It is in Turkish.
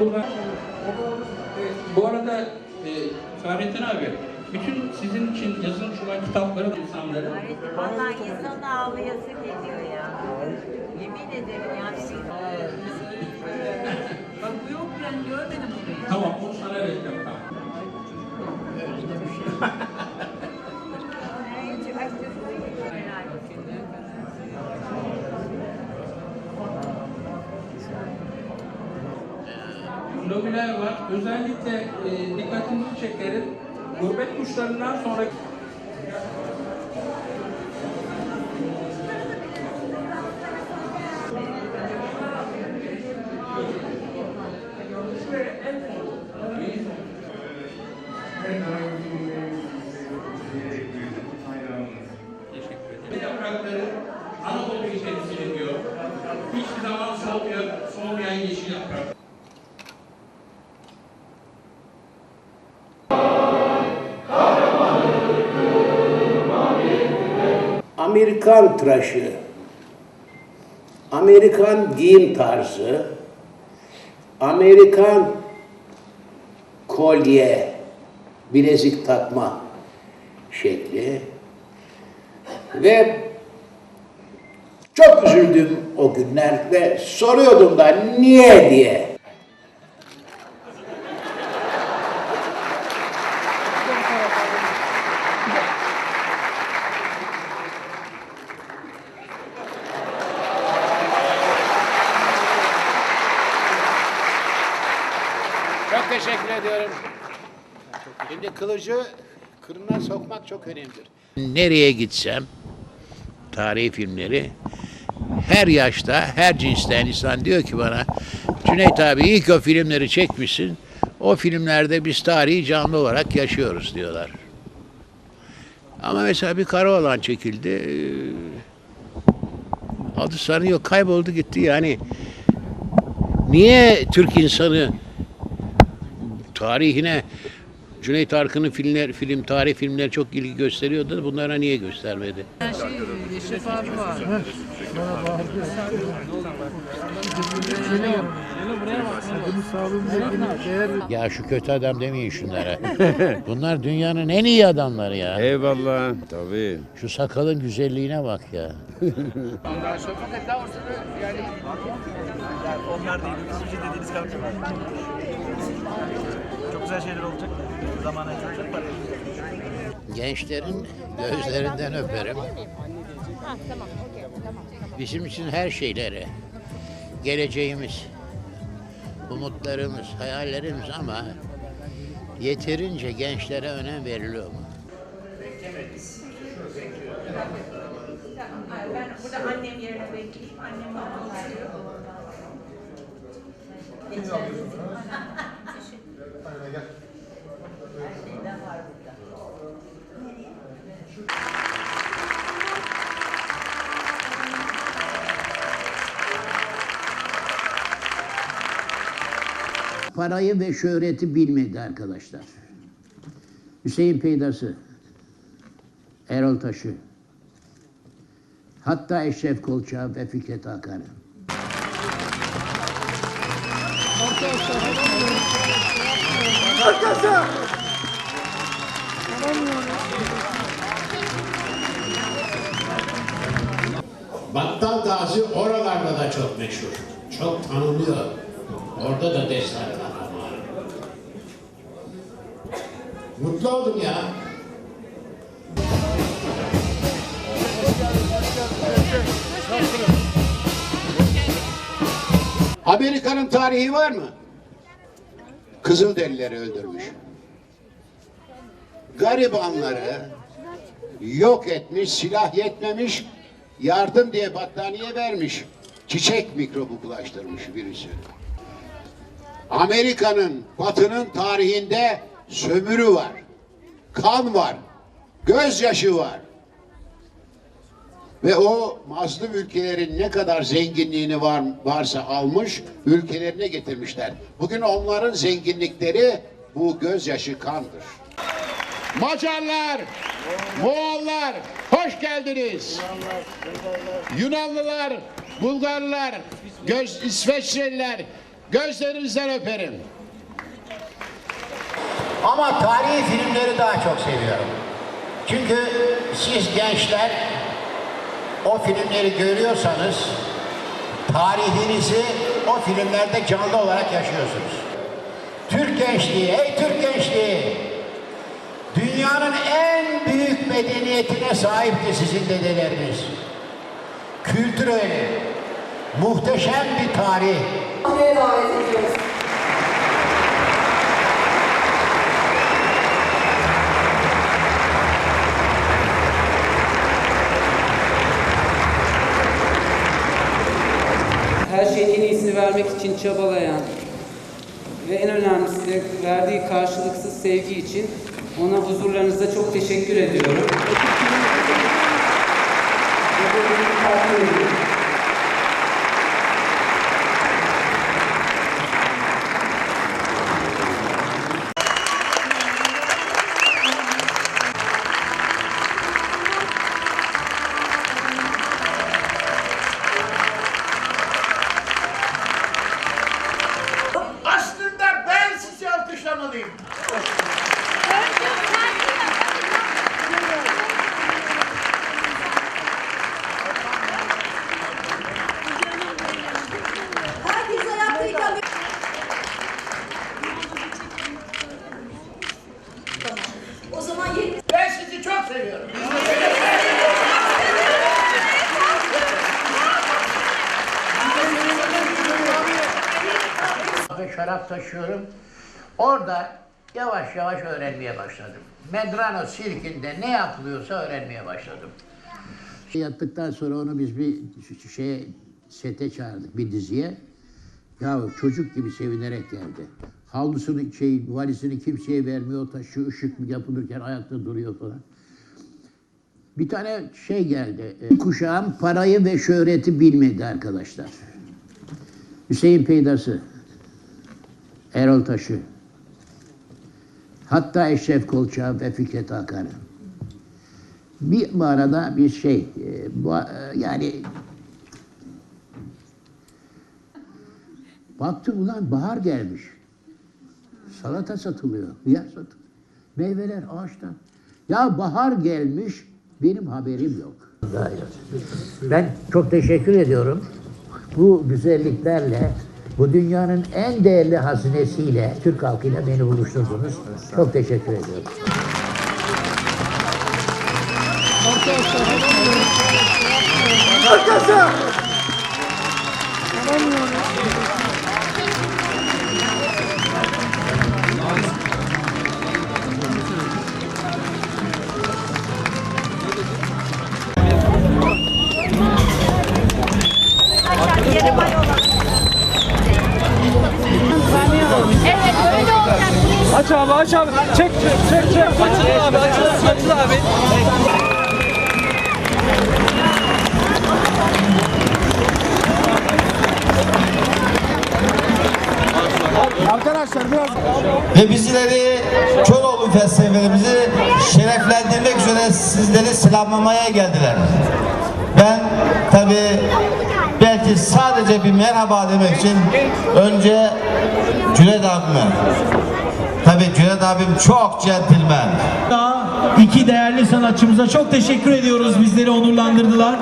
burada e, bu arada e, Fahrettin abi bütün sizin için yazılmış olan kitapları insanları Vallahi insan ağlayası geliyor ya. Yemin ederim ya. Bak bu yok yani görmedim burayı. tamam o sana reklam tamam. Lobiler var. Özellikle e, dikkatinizi çekerim. Gurbet kuşlarından ederim. Yaprakları Anadolu'yu temsil ediyor. Hiçbir zaman solmuyor, solmayan yeşil yaprak. Amerikan tıraşı, Amerikan giyim tarzı, Amerikan kolye, bilezik takma şekli ve çok üzüldüm o günler ve soruyordum da niye diye. Çok teşekkür ediyorum. Şimdi kılıcı kırına sokmak çok önemlidir. Nereye gitsem tarihi filmleri her yaşta, her cinsten insan diyor ki bana Cüneyt abi ilk o filmleri çekmişsin. O filmlerde biz tarihi canlı olarak yaşıyoruz diyorlar. Ama mesela bir Karaoğlan çekildi. Ee, Adı sanı kayboldu gitti yani. Niye Türk insanı tarihine Cüneyt Arkın'ın filmler, film, tarih filmleri çok ilgi gösteriyordu da bunlara niye göstermedi? Her şey Eşref abi var. Ya şu kötü adam demeyin şunlara. Bunlar dünyanın en iyi adamları ya. Eyvallah. Tabii. Şu sakalın güzelliğine bak ya. Onlar değil, ikinci dediğiniz kalktı. Çok güzel şeyler olacak. Zamana var. Gençlerin gözlerinden öperim. Bizim için her şeyleri, geleceğimiz, umutlarımız, hayallerimiz ama yeterince gençlere önem veriliyor mu? Ben burada annem yerine bekleyeyim. Annem bana oturuyor. Parayı ve şöhreti bilmedi arkadaşlar. Hüseyin Peydası, Erol Taşı, hatta Eşref Kolçak ve Fikret Hakan'ı. Battal Gazi oralarda da çok meşhur. Çok tanınıyor. Orada da destan kahramanı. Mutlu oldum ya. Amerika'nın tarihi var mı? Kızılderilileri öldürmüş. Garibanları yok etmiş, silah yetmemiş, yardım diye battaniye vermiş. Çiçek mikrobu bulaştırmış virüsü. Amerika'nın, batının tarihinde sömürü var. Kan var. Gözyaşı var. Ve o mazlum ülkelerin ne kadar zenginliğini var, varsa almış, ülkelerine getirmişler. Bugün onların zenginlikleri bu gözyaşı kandır. Macarlar, Moğollar, hoş geldiniz. Yunanlılar, Bulgarlar, göz İsveçliler, Gözlerinizden öperim. Ama tarihi filmleri daha çok seviyorum. Çünkü siz gençler o filmleri görüyorsanız tarihinizi o filmlerde canlı olarak yaşıyorsunuz. Türk gençliği, ey Türk gençliği! Dünyanın en büyük medeniyetine sahipti sizin dedeleriniz. Kültüreli, muhteşem bir tarih. Davet ediyoruz. her şeyin en iyisini vermek için çabalayan ve en önemlisi verdiği karşılıksız sevgi için ona huzurlarınızda çok teşekkür ediyorum. Ve bu şarap taşıyorum. Orada yavaş yavaş öğrenmeye başladım. Medrano sirkinde ne yapılıyorsa öğrenmeye başladım. Yattıktan sonra onu biz bir şeye sete çağırdık bir diziye. Ya çocuk gibi sevinerek geldi. Havlusunu şey valizini kimseye vermiyor taşıyor ışık yapılırken ayakta duruyor falan. Bir tane şey geldi. e, Kuşağım parayı ve şöhreti bilmedi arkadaşlar. Hüseyin Peydası. Erol Taşı. Hatta Eşref Kolçak ve Fikret Hakan. Bir manada bir şey, e, bu, e, yani baktım ulan bahar gelmiş. Salata satılıyor, hıyar satılıyor. Meyveler ağaçtan. Ya bahar gelmiş, benim haberim yok. Ben çok teşekkür ediyorum. Bu güzelliklerle, bu dünyanın en değerli hazinesiyle, Türk halkıyla beni buluşturdunuz. Çok teşekkür ediyorum. Evet Aç abi. Çek çek çek. çek. Açıl abi açıl, açıl abi. Arkadaşlar biraz ve bizleri Çoroğlu Festivalimizi şereflendirmek üzere sizleri selamlamaya geldiler. Ben tabi belki sadece bir merhaba demek için önce Cüneyt abime tabi Cüneyt abim çok centilmen. İki değerli sanatçımıza çok teşekkür ediyoruz. Bizleri onurlandırdılar.